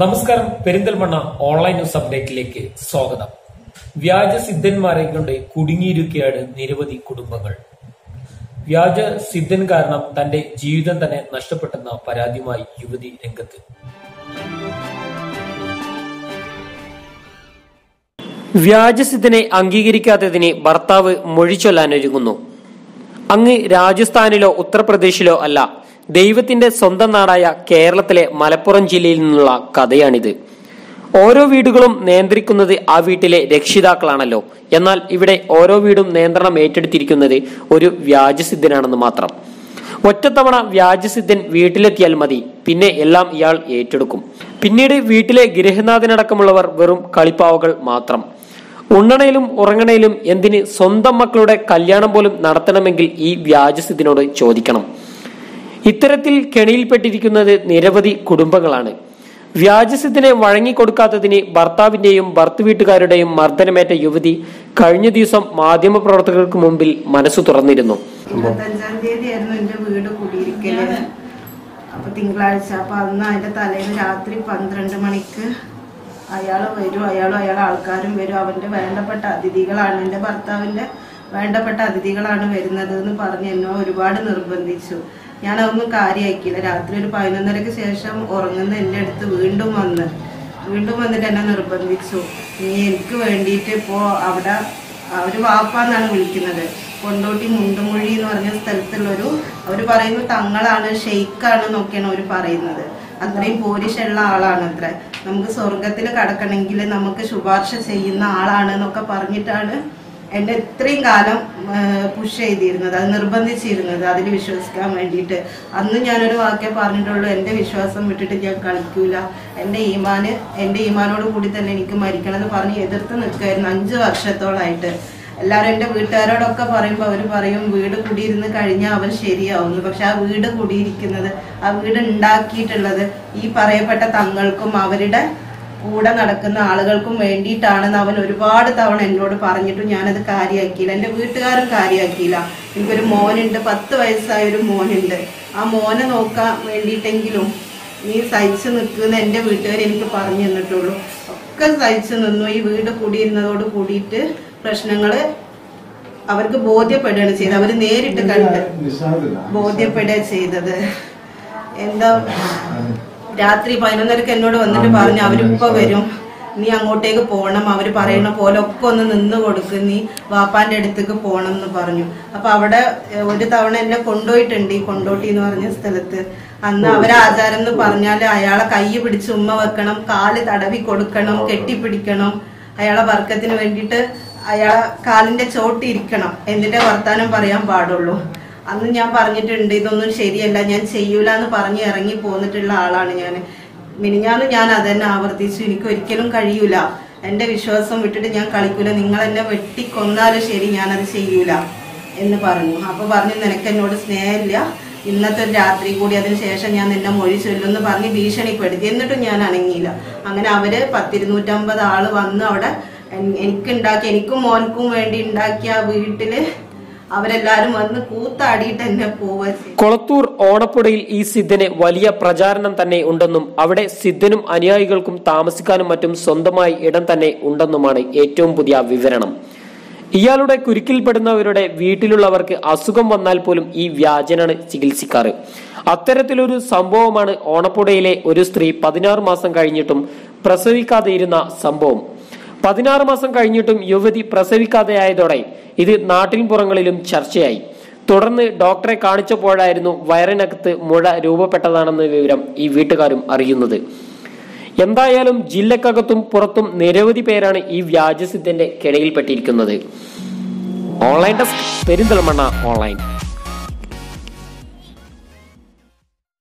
നമസ്കാരം. Perinthalmanna online news അപ്ഡേറ്റിലേക്ക് സ്വാഗതം. വ്യാജ സിദ്ധന്മാരെ കൊണ്ട് കുടുങ്ങിയിരിക്കുകയാണ് നിരവധി കുടുംബങ്ങൾ. വ്യാജ സിദ്ധൻ കാരണം തന്റെ ജീവിതം തന്നെ നഷ്ടപ്പെട്ടെന്ന പരാതിയുമായി യുവതി രംഗത്ത്. വ്യാജസിദ്ധനെ അംഗീകരിക്കാത്തതിന് ഭർത്താവ് മൊഴി ചൊല്ലാനൊരുങ്ങുന്നു. അങ്ങ് രാജസ്ഥാനിലോ ഉത്തർപ്രദേശിലോ അല്ല ദൈവത്തിന്റെ സ്വന്തം നാടായ കേരളത്തിലെ മലപ്പുറം ജില്ലയിൽ നിന്നുള്ള കഥയാണിത്. ഓരോ വീടുകളും നിയന്ത്രിക്കുന്നത് ആ വീട്ടിലെ രക്ഷിതാക്കളാണല്ലോ. എന്നാൽ ഇവിടെ ഓരോ വീടും നിയന്ത്രണം ഏറ്റെടുത്തിരിക്കുന്നത് ഒരു വ്യാജസിദ്ധനാണെന്ന് മാത്രം. ഒറ്റത്തവണ വ്യാജസിദ്ധൻ വീട്ടിലെത്തിയാൽ മതി പിന്നെ എല്ലാം ഇയാൾ ഏറ്റെടുക്കും. പിന്നീട് വീട്ടിലെ ഗൃഹനാഥനടക്കമുള്ളവർ വെറും കളിപ്പാവകൾ മാത്രം. ഉണ്ണണയിലും ഉറങ്ങണയിലും എന്തിന് സ്വന്തം മക്കളുടെ കല്യാണം പോലും നടത്തണമെങ്കിൽ ഈ വ്യാജസിദ്ധിനോട് ചോദിക്കണം. ഇത്തരത്തിൽ കെണിയിൽപ്പെട്ടിരിക്കുന്നത് നിരവധി കുടുംബങ്ങളാണ്. വ്യാജസിദ്ധിനെ വഴങ്ങിക്കൊടുക്കാത്തതിന് ഭർത്താവിന്റെയും ഭർത്തു വീട്ടുകാരുടെയും മർദ്ദനമേറ്റ യുവതി കഴിഞ്ഞ ദിവസം മാധ്യമപ്രവർത്തകർക്ക് മുമ്പിൽ മനസ്സു തുറന്നിരുന്നു. ഇരുപത്തഞ്ചാം തീയതി വീട് അപ്പൊ തിങ്കളാഴ്ച അപ്പൊ അന്ന് അതിന്റെ തലേന്ന് രാത്രി പന്ത്രണ്ട് മണിക്ക് അയാൾ വരും. അയാളും അയാളെ ആൾക്കാരും വരും. അവന്റെ വേണ്ടപ്പെട്ട അതിഥികളാണ് എന്റെ ഭർത്താവിന്റെ വേണ്ടപ്പെട്ട അതിഥികളാണ് വരുന്നത് എന്ന് പറഞ്ഞ് എന്നെ ഒരുപാട് നിർബന്ധിച്ചു. ഞാൻ അതൊന്നും കാര്യമാക്കിയില്ല രാത്രി ഒരു പതിനൊന്നരക്ക് ശേഷം ഉറങ്ങുന്ന എന്റെ അടുത്ത് വീണ്ടും വന്ന് വീണ്ടും വന്നിട്ട് എന്നെ നിർബന്ധിച്ചു. നീ എനിക്ക് വേണ്ടിയിട്ട് ഇപ്പോൾ അവിടെ അവർ വാപ്പാന്നാണ് വിളിക്കുന്നത്. കൊണ്ടോട്ടി മുണ്ടുമൊഴി എന്ന് പറഞ്ഞ സ്ഥലത്തുള്ളൊരു അവർ പറയുന്നത് തങ്ങളാണ് ഷെയ്ക്കാണ് എന്നൊക്കെയാണ് അവർ പറയുന്നത്. അത്രയും പോരിഷുള്ള ആളാണ് അത്ര നമുക്ക് സ്വർഗത്തിൽ കടക്കണമെങ്കിൽ നമുക്ക് ശുപാർശ ചെയ്യുന്ന ആളാണ് എന്നൊക്കെ പറഞ്ഞിട്ടാണ് എന്നെ ഇത്രയും കാലം പുഷ് ചെയ്തിരുന്നത് അത് നിർബന്ധിച്ചിരുന്നത് അതിൽ വിശ്വസിക്കാൻ വേണ്ടിയിട്ട്. അന്ന് ഞാനൊരു വാക്കേ പറഞ്ഞിട്ടുള്ളൂ എന്റെ വിശ്വാസം വിട്ടിട്ട് ഞാൻ കളിക്കൂല. എന്റെ ഈമാന് എന്റെ ഈമാനോട് കൂടി തന്നെ എനിക്ക് മരിക്കണം എന്ന് പറഞ്ഞ് എതിർത്ത് നിൽക്കുമായിരുന്നു അഞ്ച് വർഷത്തോളായിട്ട്. എല്ലാവരും എന്റെ വീട്ടുകാരോടൊക്കെ പറയുമ്പോൾ അവർ പറയും വീട് കുടിയിരുന്ന് കഴിഞ്ഞാൽ അവൻ ശരിയാവുന്നു. പക്ഷെ ആ വീട് കുടിയിരിക്കുന്നത് ആ വീട് ഉണ്ടാക്കിയിട്ടുള്ളത് ഈ പറയപ്പെട്ട തങ്ങൾക്കും അവരുടെ കൂടെ നടക്കുന്ന ആളുകൾക്കും വേണ്ടിയിട്ടാണെന്ന് അവൻ ഒരുപാട് തവണ എന്നോട് പറഞ്ഞിട്ടും ഞാനത് കാര്യമാക്കിയില്ല എന്റെ വീട്ടുകാരും കാര്യമാക്കിയില്ല എനിക്കൊരു മോനുണ്ട് പത്ത് വയസ്സായ ഒരു മോനുണ്ട്. ആ മോനെ നോക്കാൻ വേണ്ടിയിട്ടെങ്കിലും നീ സഹിച്ചു നിൽക്കുന്ന എന്റെ വീട്ടുകാർ എനിക്ക് പറഞ്ഞു തന്നിട്ടുള്ളൂ. ഒക്കെ സഹിച്ചു നിന്നു. ഈ വീട് കൂടിയിരുന്നതോട് കൂടിയിട്ട് പ്രശ്നങ്ങൾ അവർക്ക് ബോധ്യപ്പെടുകയാണ് ചെയ്തത്. അവർ നേരിട്ട് കണ്ട് ബോധ്യപ്പെടുക ചെയ്തത്. എന്താ? രാത്രി പതിനൊന്നരക്ക് എന്നോട് വന്നിട്ട് പറഞ്ഞു അവരിപ്പോ വരും. നീ അങ്ങോട്ടേക്ക് പോണം അവർ പറയുന്ന പോലെ ഒക്കെ ഒന്ന് നിന്ന് കൊടുക്ക്. നീ വാപ്പാന്റെ അടുത്തേക്ക് പോകണം എന്ന് പറഞ്ഞു. അപ്പൊ അവിടെ ഒരു തവണ എന്നെ കൊണ്ടുപോയിട്ടുണ്ട് ഈ കൊണ്ടോട്ടി എന്ന് പറഞ്ഞ സ്ഥലത്ത്. അന്ന് അവരാചാരം എന്ന് പറഞ്ഞാൽ അയാളെ കൈ പിടിച്ച് ഉമ്മ വെക്കണം കാൽ തടവി കൊടുക്കണം കെട്ടിപ്പിടിക്കണം. അയാളെ വർക്കത്തിന് വേണ്ടിയിട്ട് അയാളെ കാലിന്റെ ചോട്ടി ഇരിക്കണം എന്നിട്ടേ വർത്താനം പറയാൻ പാടുള്ളൂ. അന്ന് ഞാൻ പറഞ്ഞിട്ടുണ്ട് ഇതൊന്നും ശരിയല്ല ഞാൻ ചെയ്യൂല എന്ന് പറഞ്ഞ് ഇറങ്ങി പോന്നിട്ടുള്ള ആളാണ് ഞാൻ. മിനിഞ്ഞാന്ന് ഞാൻ അതന്നെ ആവർത്തിച്ചു എനിക്ക് ഒരിക്കലും കഴിയൂല. എന്റെ വിശ്വാസം വിട്ടിട്ട് ഞാൻ കളിക്കൂല. നിങ്ങൾ എന്നെ വെട്ടിക്കൊന്നാലും ശരി ഞാനത് ചെയ്യൂല എന്ന് പറഞ്ഞു. അപ്പൊ പറഞ്ഞു നിനക്ക് എന്നോട് സ്നേഹമില്ല. ഇന്നത്തെ ഒരു രാത്രി കൂടി അതിന് ശേഷം ഞാൻ നിന്നെ മൊഴി ചൊല്ലുമെന്ന് പറഞ്ഞ് ഭീഷണിപ്പെടുത്തി. എന്നിട്ടും ഞാൻ അനങ്ങിയില്ല. അങ്ങനെ അവർ പത്തിരുന്നൂറ്റമ്പത് ആൾ വന്ന് അവിടെ എൻ- എനിക്ക് മോൻക്കും വേണ്ടി ഉണ്ടാക്കിയ വീട്ടിൽ അവരെല്ലാരും വന്ന് കൂത്താടിയിട്ട് എന്നെ പോവുക കൊളത്തൂർ ഓണപ്പുഴയിൽ ഈ സിദ്ധന് വലിയ പ്രചാരണം തന്നെ ഉണ്ടെന്നും അവിടെ സിദ്ധനും അനുയായികൾക്കും താമസിക്കാനും മറ്റും സ്വന്തമായി ഇടം തന്നെ ഉണ്ടെന്നുമാണ് ഏറ്റവും പുതിയ വിവരണം. ഇയാളുടെ കുരുക്കിൽപ്പെടുന്നവരുടെ വീട്ടിലുള്ളവർക്ക് അസുഖം വന്നാൽ പോലും ഈ വ്യാജനാണ് ചികിത്സിക്കാറ്. അത്തരത്തിലൊരു സംഭവമാണ് ഓണപ്പുഴയിലെ ഒരു സ്ത്രീ പതിനാറ് മാസം കഴിഞ്ഞിട്ടും പ്രസവിക്കാതെ ഇരുന്ന സംഭവം. പതിനാറ് മാസം കഴിഞ്ഞിട്ടും യുവതി പ്രസവിക്കാതെയായതോടെ ഇത് നാട്ടിൻ പുറങ്ങളിലും ചർച്ചയായി. തുടർന്ന് ഡോക്ടറെ കാണിച്ചപ്പോഴായിരുന്നു വയറിനകത്ത് മുഴ രൂപപ്പെട്ടതാണെന്ന വിവരം ഈ വീട്ടുകാരും അറിയുന്നത്. എന്തായാലും ജില്ലക്കകത്തും പുറത്തും നിരവധി പേരാണ് ഈ വ്യാജസിദ്ധന്റെ കിടയിൽപ്പെട്ടിരിക്കുന്നത് ഓൺലൈൻ ഡെസ്ക് പെരിന്തൽമണ്ണ ഓൺലൈൻ.